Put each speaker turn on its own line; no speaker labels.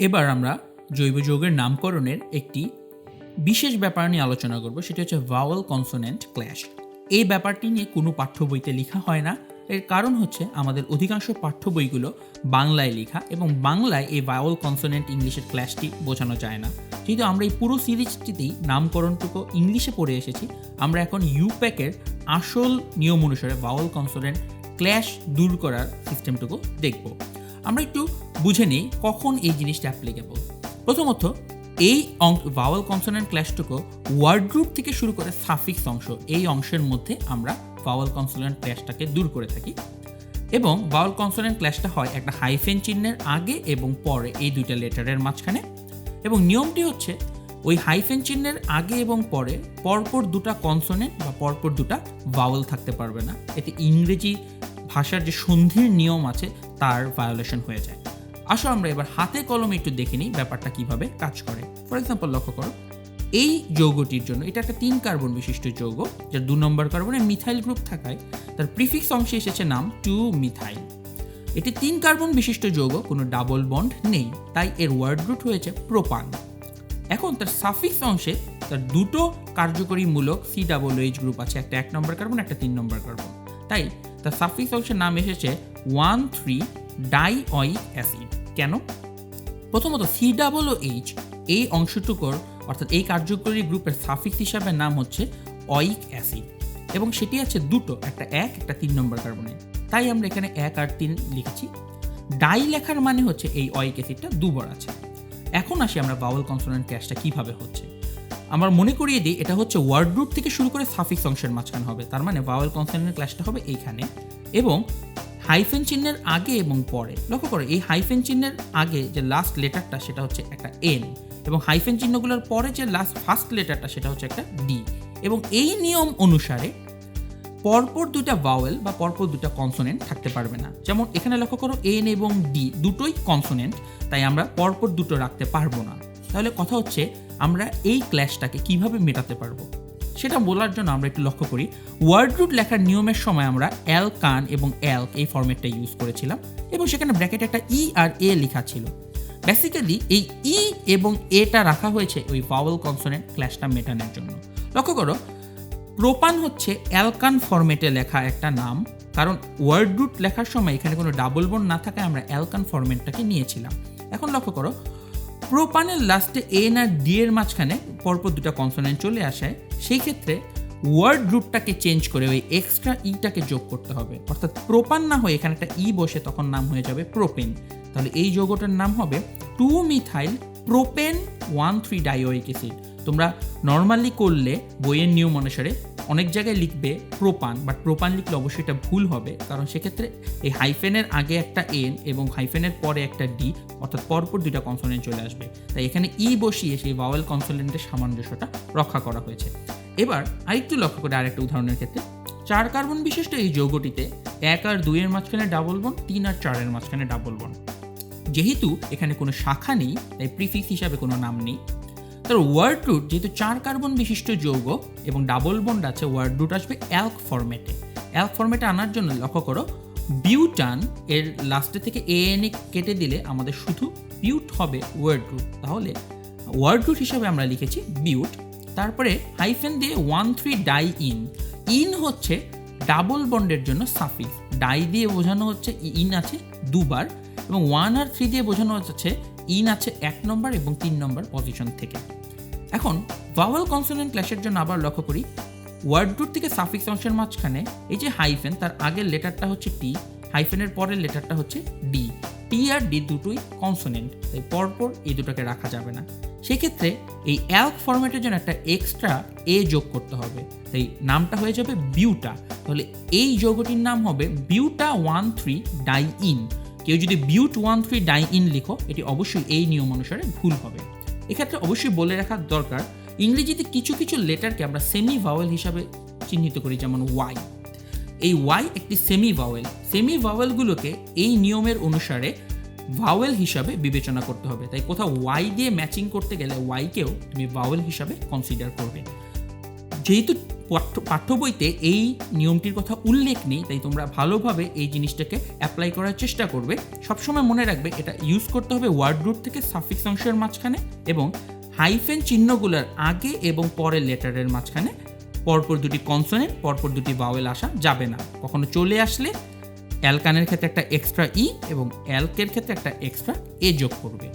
এবার আমরা জৈব যৌগের নামকরণের একটি বিশেষ ব্যাপার নিয়ে আলোচনা করব, সেটি হচ্ছে ভাওয়াল কনসোনেন্ট ক্ল্যাশ এই ব্যাপারটি নিয়ে কোনো পাঠ্য বইতে লেখা হয় না। এর কারণ হচ্ছে আমাদের অধিকাংশ পাঠ্য বইগুলো বাংলায় লেখা এবং বাংলায় এই ভাওয়াল কনসোনেন্ট ইংলিশের ক্ল্যাশটি বোঝানো যায় না। যেহেতু আমরা এই পুরো সিরিজটিতেই নামকরণটুকু ইংলিশে পড়ে এসেছি, আমরা এখন ইউপ্যাকের আসল নিয়ম অনুসারে ভাওয়াল কনসোনেন্ট ক্ল্যাশ দূর করার সিস্টেমটুকু দেখব। আমরা একটু বুঝে নিই কখন এই জিনিসটা অ্যাপ্লিকেবল প্রথমত, এই অং ভাওয়াল কনসোনেন্ট ক্ল্যাশটুকু ওয়ার্ড গ্রুপ থেকে শুরু করে সাফিক্স অংশ, এই অংশের মধ্যে আমরা ভাওয়াল কনসোনেন্ট ক্ল্যাশটাকে দূর করে থাকি এবং ভাওয়াল কনসোনেন্ট ক্ল্যাশটা হয় একটা হাইফেন চিহ্নের আগে এবং পরে এই দুইটা লেটারের মাঝখানে এবং নিয়মটি হচ্ছে ওই হাইফেন চিহ্নের আগে এবং পরে পরপর দুটা কনসোনেন্ট বা পরপর দুটা ভাওয়াল থাকতে পারবে না। এতে ইংরেজি ভাষার যে সন্ধির নিয়ম আছে তার ভায়োলেশন হয়ে যায়। আসো আমরা এবার হাতে কলমে একটু দেখে নিই ব্যাপারটা কীভাবে কাজ করে। ফর এক্সাম্পল লক্ষ্য করো, এই যৌগটির জন্য, এটা একটা তিন কার্বন বিশিষ্ট যৌগ, যার দু নম্বর কার্বনে মিথাইল গ্রুপ থাকায় তার প্রিফিক্স অংশে এসেছে নাম টু মিথাইল এটি তিন কার্বন বিশিষ্ট যৌগ, কোনো ডাবল বন্ড নেই, তাই এর ওয়ার্ড রুট হয়েছে প্রোপান এখন তার সাফিক্স অংশে তার দুটো কার্যকরী মূলক সি ডাবল এইচ গ্রুপ আছে, একটা এক নম্বর কার্বন একটা তিন নম্বর কার্বন তাই তার সাফিক্স অংশের নাম এসেছে one three dioic acid কেন? প্রথমত সি ডাবল ও এইচ এই অংশটুকুর, অর্থাৎ এই কার্যকরী গ্রুপের সাফিক্স হিসাবে নাম হচ্ছে অয়িক অ্যাসিড এবং সেটি আছে দুটো, একটা এক, একটা তিন নম্বর কার্বনে তাই আমরা এখানে এক আর তিন লিখেছি। ডাই লেখার মানে হচ্ছে এই অয়িক অ্যাসিডটা দুবার আছে। এখন আসি আমরা বাউল কনসোনেন্ট ক্যাশটা কীভাবে হচ্ছে। আমার মনে করিয়ে দিই, এটা হচ্ছে ওয়ার্ড রুট থেকে শুরু করে সাফিক্স অংশের মাঝখানে হবে। তার মানে ভাওয়াল কনসোনেন্ট ক্লাসটা হবে এইখানে। এবং হাইফেন চিহ্নের আগে এবং পরে। লক্ষ্য করো, এই হাইফেন চিহ্নের আগে যে লাস্ট লেটারটা সেটা হচ্ছে একটা এন এবং হাইফেন চিহ্নগুলোর পরে যে লাস্ট ফার্স্ট লেটারটা সেটা হচ্ছে একটা ডি এবং এই নিয়ম অনুসারে পরপর দুইটা ভাওয়েল বা পরপর দুটা কনসোনেন্ট থাকতে পারবে না। যেমন এখানে লক্ষ্য করো এন এবং ডি দুটোই কনসোনেন্ট তাই আমরা পরপর দুটো রাখতে পারব না। তাহলে কথা হচ্ছে আমরা এই ক্ল্যাশটাকে কীভাবে মেটাতে পারব? সেটা বলার জন্য আমরা একটু লক্ষ্য করি। ওয়ার্ড রুট লেখার নিয়মের সময় আমরা অ্যাল কান এবং অ্যালক এই ফর্মেটটা ইউজ করেছিলাম এবং সেখানে ব্র্যাকেটে একটা ই আর এ লেখা ছিল। বেসিক্যালি এই ই এবং এটা রাখা হয়েছে ওই ভাওয়েল কনসোনেন্ট ক্ল্যাশটা মেটানোর জন্য। লক্ষ্য করো, প্রোপান হচ্ছে অ্যালকান ফর্মেটে লেখা একটা নাম, কারণ ওয়ার্ড রুট লেখার সময় এখানে কোনো ডাবল বোন না থাকায় আমরা অ্যালকান ফর্মেটটাকে নিয়েছিলাম। এখন লক্ষ্য করো, প্রোপানের লাস্টে এন আর ডি এর মাঝখানে পরপর দুটো কনসোনেন্ট চলে আসায় সেই ক্ষেত্রে ওয়ার্ড রুটটাকে চেঞ্জ করে ওই এক্সট্রা ইটাকে যোগ করতে হবে। অর্থাৎ প্রোপান না হয়ে এখানে একটা ই বসে তখন নাম হয়ে যাবে প্রোপেন তাহলে এই যৌগটার নাম হবে two methyl propane one three dioic acid তোমরা নর্মালি করলে বইয়ের নিয়ম অনুসারে অনেক জায়গায় লিখবে প্রোপান বাট প্রোপান লিখলে অবশ্যই এটা ভুল হবে, কারণ সেক্ষেত্রে এই হাইফেনের আগে একটা এন এবং হাইফেনের পরে একটা ডি অর্থাৎ পরপর দুইটা কনসোনেন্ট চলে আসবে। তাই এখানে ই বসিয়ে সেই ভাওয়েল কনসোনেন্টের সামঞ্জস্যটা রক্ষা করা হয়েছে। এবার আরেকটু লক্ষ্য করে আরেকটা উদাহরণের ক্ষেত্রে। চার কার্বন বিশিষ্ট এই যৌগটিতে এক আর দুইয়ের মাঝখানে ডাবল বন তিন আর চারের মাঝখানে ডাবল বন যেহেতু এখানে কোনো শাখা নেই, তাই প্রিফিক্স হিসাবে কোনো নাম নেই। তার ওয়ার্ড রুট যেহেতু চার কার্বন বিশিষ্ট যৌগ এবং ডাবল বন্ড আছে ওয়ার্ড রুট আসবে অ্যালক ফরম্যাটে অ্যালক ফরম্যাটে আনার জন্য লক্ষ্য করো বিউটান এর লাস্টে থেকে এ এন কেটে দিলে আমাদের শুধু বিউট হবে ওয়ার্ড রুট তাহলে ওয়ার্ড রুট হিসাবে আমরা লিখেছি বিউট। তারপরে হাইফেন দিয়ে one three die in ene হচ্ছে ডাবল বন্ডের জন্য সাফিক্স ডাই দিয়ে বোঝানো হচ্ছে ইন আছে দুবার এবং ওয়ান আর থ্রি দিয়ে বোঝানো হচ্ছে ইন আছে এক নম্বর এবং তিন নম্বর পজিশন থেকে। এখন ভাওয়াল কনসোনেন্ট ক্ল্যাশের জন্য আবার লক্ষ্য করি। ওয়ার্ড রুট থেকে সাফিক্স অংশের মাঝখানে এই যে হাইফেন তার আগের লেটারটা হচ্ছে টি হাইফেনের পরের লেটারটা হচ্ছে ডি টি আর ডি দুটোই কনসোনেন্ট তাই পরপর এই দুটোকে রাখা যাবে না। সেক্ষেত্রে এই অ্যালক ফরম্যাটের জন্য একটা এক্সট্রা এ যোগ করতে হবে। তাই নামটা হয়ে যাবে বিউটা। তাহলে এই যৌগটির নাম হবে buta one three die in কেউ যদি but one three die in লিখো, এটি অবশ্যই এই নিয়ম অনুসারে ভুল হবে। এক্ষেত্রে অবশ্যই বলে রাখা দরকার, ইংরেজিতে কিছু কিছু লেটারকে আমরা সেমি ভাওয়েল হিসাবে চিহ্নিত করি, যেমন ওয়াই এই ওয়াই একটি সেমি ভাওয়েল সেমি ভাওয়েলগুলোকে এই নিয়মের অনুসারে ভাওয়েল হিসাবে বিবেচনা করতে হবে। তাই কোথাও ওয়াই দিয়ে ম্যাচিং করতে গেলে ওয়াইকেও তুমি ভাওয়েল হিসাবে কনসিডার করবে। যেহেতু পাঠ্য বইতে এই নিয়মটির কথা উল্লেখ নেই, তাই তোমরা ভালোভাবে এই জিনিসটাকে অ্যাপ্লাই করার চেষ্টা করবে। সবসময় মনে রাখবে এটা ইউজ করতে হবে ওয়ার্ড রুট থেকে সাফিক্স অংশের মাঝখানে এবং হাইফেন চিহ্নগুলোর আগে এবং পরের লেটারের মাঝখানে। পরপর দুটি কনসোনেন্ট পরপর দুটি বাওয়েল আসা যাবে না। কখনো চলে আসলে অ্যালকানের ক্ষেত্রে একটা এক্সট্রা ই এবং অ্যালকের ক্ষেত্রে একটা এক্সট্রা এ যোগ করবে।